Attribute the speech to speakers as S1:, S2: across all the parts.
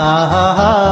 S1: ha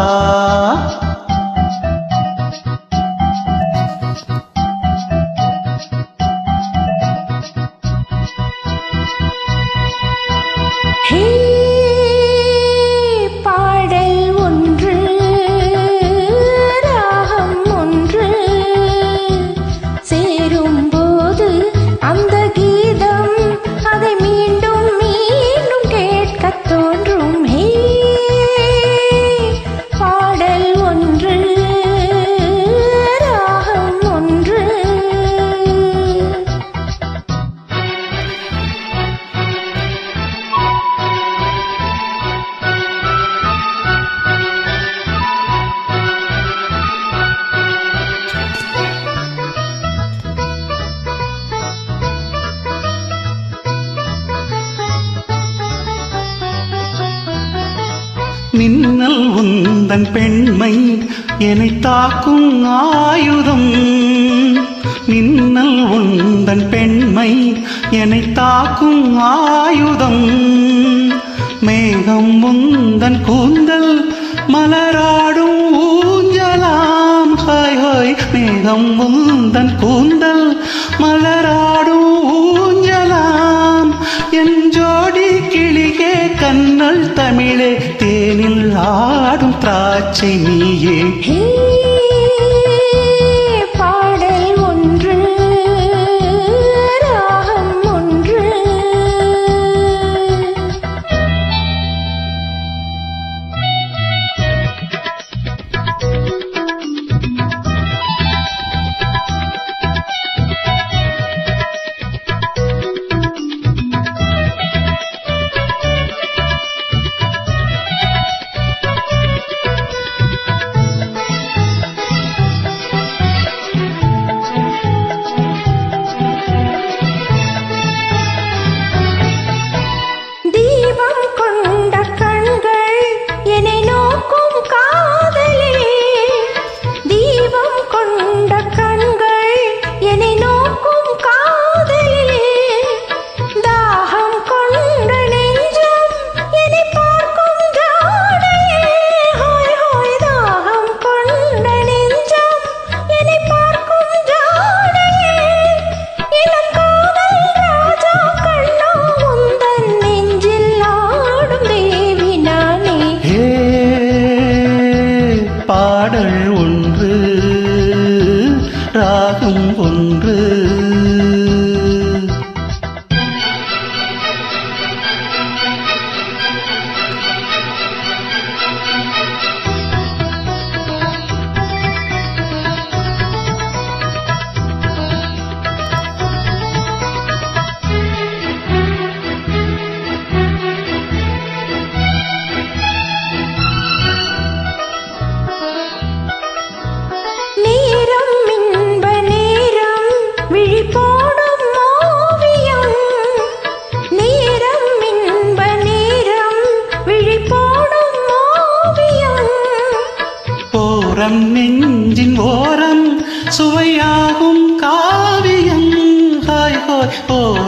S1: மின்னல் உந்தன் பெண்மை என்னை தாக்கும் ஆயுதம். மின்னல் உந்தன் பெண்மை என்னை தாக்கும் ஆயுதம். மேகம் உந்தன் கூந்தல் மலராடும் ஊஞ்சலாம். ஹாய் ஹாய் மேகம் உந்தன் கூந்தல் மலராடும் ஊஞ்சலாம். என் ஜோடி கிளியே கண்ணல் தமிழே ஆடும் திராட்சை நீயே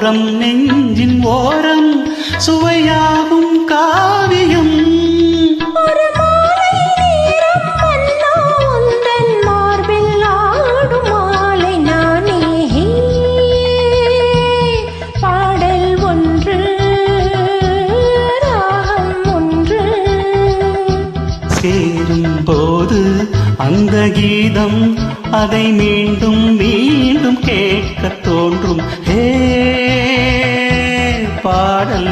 S1: ஓரம் நெஞ்சின் ஓரம் சுவையாகும் காவியம். சேரும் போது அந்த கீதம் அதை மீண்டும் மீண்டும் கேட்க தோன்றும். ஹே பாடல்